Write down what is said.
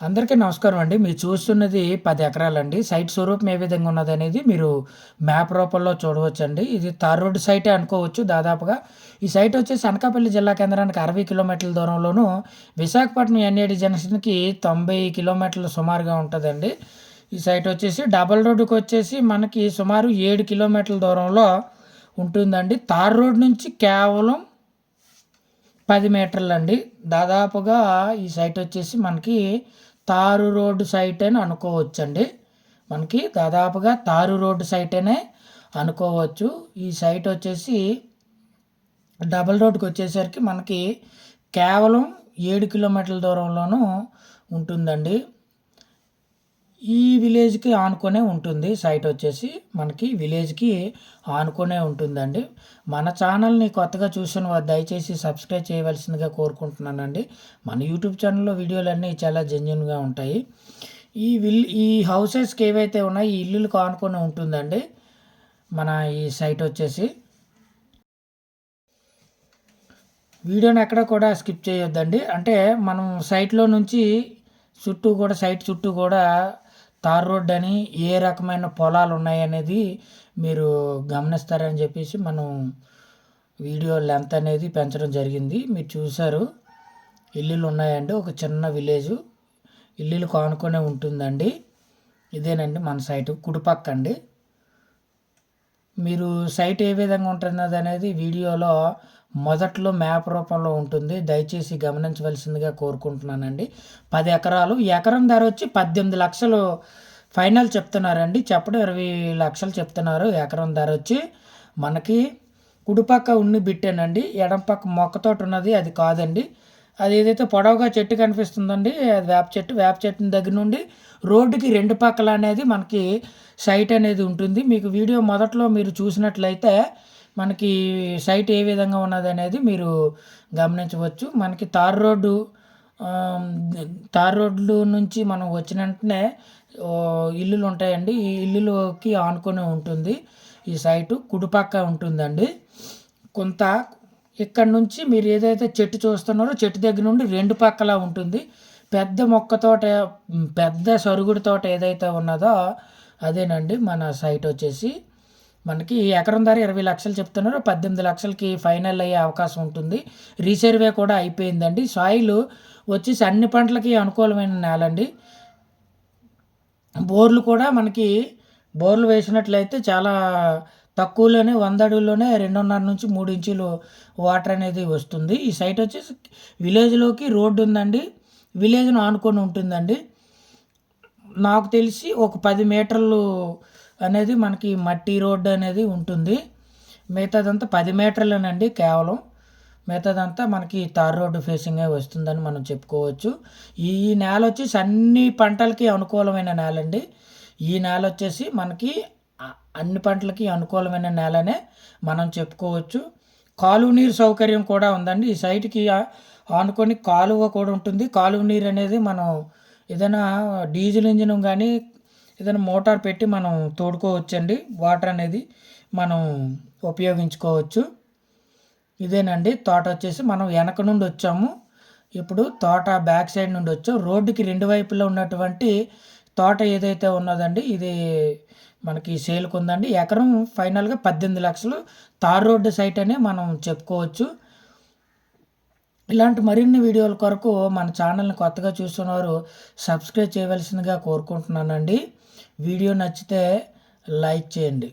అందరికీ నమస్కారం అండి. మీరు చూస్తున్నది పది ఎకరాలండి. సైట్ స్వరూపం ఏ విధంగా ఉన్నదనేది మీరు మ్యాప్ రూపంలో చూడవచ్చండి. ఇది తార్ రోడ్డు సైటే అనుకోవచ్చు దాదాపుగా. ఈ సైట్ వచ్చేసి అనకాపల్లి జిల్లా కేంద్రానికి అరవై కిలోమీటర్ల దూరంలోను విశాఖపట్నం ఎన్ఏడి జంక్షన్కి తొంభై కిలోమీటర్లు సుమారుగా ఉంటుందండి. ఈ సైట్ వచ్చేసి డబల్ రోడ్డుకి వచ్చేసి మనకి సుమారు ఏడు కిలోమీటర్ల దూరంలో ఉంటుందండి. తార్ రోడ్ నుంచి కేవలం పది మీటర్లు అండి దాదాపుగా ఈ సైట్ వచ్చేసి మనకి తారు రోడ్డు సైట్ అని అనుకోవచ్చండి. మనకి దాదాపుగా తారు రోడ్డు సైట్ అనే అనుకోవచ్చు. ఈ సైట్ వచ్చేసి డబల్ రోడ్కి వచ్చేసరికి మనకి కేవలం ఏడు కిలోమీటర్ల దూరంలోనూ ఉంటుందండి. ఈ విలేజ్కి ఆనుకొనే ఉంటుంది. సైట్ వచ్చేసి మనకి విలేజ్కి ఆనుకొనే ఉంటుందండి. మన ఛానల్ని కొత్తగా చూసిన వారు దయచేసి సబ్స్క్రైబ్ చేయవలసిందిగా కోరుకుంటున్నానండి. మన యూట్యూబ్ ఛానల్లో వీడియోలన్నీ చాలా జెన్యున్గా ఉంటాయి. ఈ విల్ ఈ హౌసెస్కి ఏవైతే ఉన్నాయో ఈ ఇల్లులకు ఆనుకొని ఉంటుందండి. మన ఈ సైట్ వచ్చేసి. వీడియోని ఎక్కడ కూడా స్కిప్ చేయొద్దండి. అంటే మనం సైట్లో నుంచి చుట్టూ కూడా సైట్ చుట్టూ కూడా తార్ రోడ్ అని ఏ రకమైన పొలాలు ఉన్నాయనేది మీరు గమనిస్తారని చెప్పేసి మనం వీడియో లెంత్ అనేది పెంచడం జరిగింది. మీరు చూసారు ఇల్లులు ఉన్నాయండి. ఒక చిన్న విలేజు. ఇల్లులు కానుకొనే ఉంటుందండి. ఇదేనండి మన సైటు. కుడిపక్క అండి మీరు సైట్ ఏ విధంగా ఉంటున్నది అనేది వీడియోలో మొదట్లో మ్యాప్ రూపంలో ఉంటుంది. దయచేసి గమనించవలసిందిగా కోరుకుంటున్నానండి. పది ఎకరాలు. ఎకరం ధర వచ్చి పద్దెనిమిది లక్షలు ఫైనల్ చెప్తున్నారండి. చెప్పడం ఇరవై లక్షలు చెప్తున్నారు. ఎకరం ధర వచ్చి మనకి కుడిపక్క ఉన్ని బిట్టేనండి. ఎడం పక్క మొక్కతోటి ఉన్నది. అది కాదండి. అది ఏదైతే పొడవుగా చెట్టు కనిపిస్తుందండి అది వేప చెట్టు వేప చెట్టు దగ్గర నుండి రోడ్డుకి రెండు పక్కల అనేది మనకి సైట్ అనేది ఉంటుంది. మీకు వీడియో మొదట్లో మీరు చూసినట్లయితే మనకి సైట్ ఏ విధంగా ఉన్నది అనేది మీరు గమనించవచ్చు. మనకి తార్ రోడ్డు తార్ రోడ్లు నుంచి మనం వచ్చిన వెంటనే ఇల్లులు ఉంటాయండి. ఈ ఇల్లులోకి ఆనుకొని ఉంటుంది. ఈ సైటు కుడిపక్క ఉంటుందండి. కొంత ఇక్కడ నుంచి మీరు ఏదైతే చెట్టు చూస్తున్నారో చెట్టు దగ్గర నుండి రెండు పక్కల ఉంటుంది. పెద్ద మొక్క తోట పెద్ద సరుగుడు తోట ఏదైతే ఉన్నదో అదేనండి మన సైట్ వచ్చేసి. మనకి ఎకరం ధర ఇరవై లక్షలు చెప్తున్నారు. పద్దెనిమిది లక్షలకి ఫైనల్ అయ్యే అవకాశం ఉంటుంది. రీసర్వే కూడా అయిపోయిందండి. సాయిల్ వచ్చేసి అన్ని పంటలకి అనుకూలమైన నేల అండి బోర్లు కూడా మనకి బోర్లు వేసినట్లయితే చాలా తక్కువలోనే వంద అడుగుల్లోనే రెండున్నర నుంచి మూడు ఇంచులు వాటర్ అనేది వస్తుంది. ఈ సైట్ వచ్చేసి విలేజ్లోకి రోడ్డు ఉందండి. విలేజ్ను ఆనుకొని ఉంటుందండి. నాకు తెలిసి ఒక పది మీటర్లు అనేది మనకి మట్టి రోడ్డు అనేది ఉంటుంది. మిగతాదంతా పది మీటర్లేనండి కేవలం. మిగతాదంతా మనకి తార్ రోడ్డు ఫేసింగే వస్తుందని మనం చెప్పుకోవచ్చు. ఈ నేల వచ్చేసి అన్ని పంటలకి అనుకూలమైన నేల అండి ఈ నేల వచ్చేసి మనకి అన్ని పంటలకి అనుకూలమైన నేలనే మనం చెప్పుకోవచ్చు. కాలువ నీరు సౌకర్యం కూడా ఉందండి. ఈ సైట్కి ఆనుకొని కాలువ కూడా ఉంటుంది. కాలువ నీరు అనేది మనం ఏదైనా డీజిల్ ఇంజిన్ కానీ ఏదైనా మోటార్ పెట్టి మనం తోడుకోవచ్చండి. వాటర్ అనేది మనం ఉపయోగించుకోవచ్చు. ఇదేనండి. తోట వచ్చేసి మనం వెనక నుండి వచ్చాము. ఇప్పుడు తోట బ్యాక్ సైడ్ నుండి వచ్చాం. రోడ్డుకి రెండు వైపులా ఉన్నటువంటి తోట ఏదైతే ఉన్నదండి ఇది మనకి సేల్కి ఉందండి. ఎకరం ఫైనల్గా పద్దెనిమిది లక్షలు. తార్ రోడ్డు సైట్ అనే మనం చెప్పుకోవచ్చు. ఇలాంటి మరిన్ని వీడియోల కొరకు మన ఛానల్ని కొత్తగా చూస్తున్నవారు సబ్స్క్రైబ్ చేయవలసిందిగా కోరుకుంటున్నానండి. వీడియో నచ్చితే లైక్ చేయండి.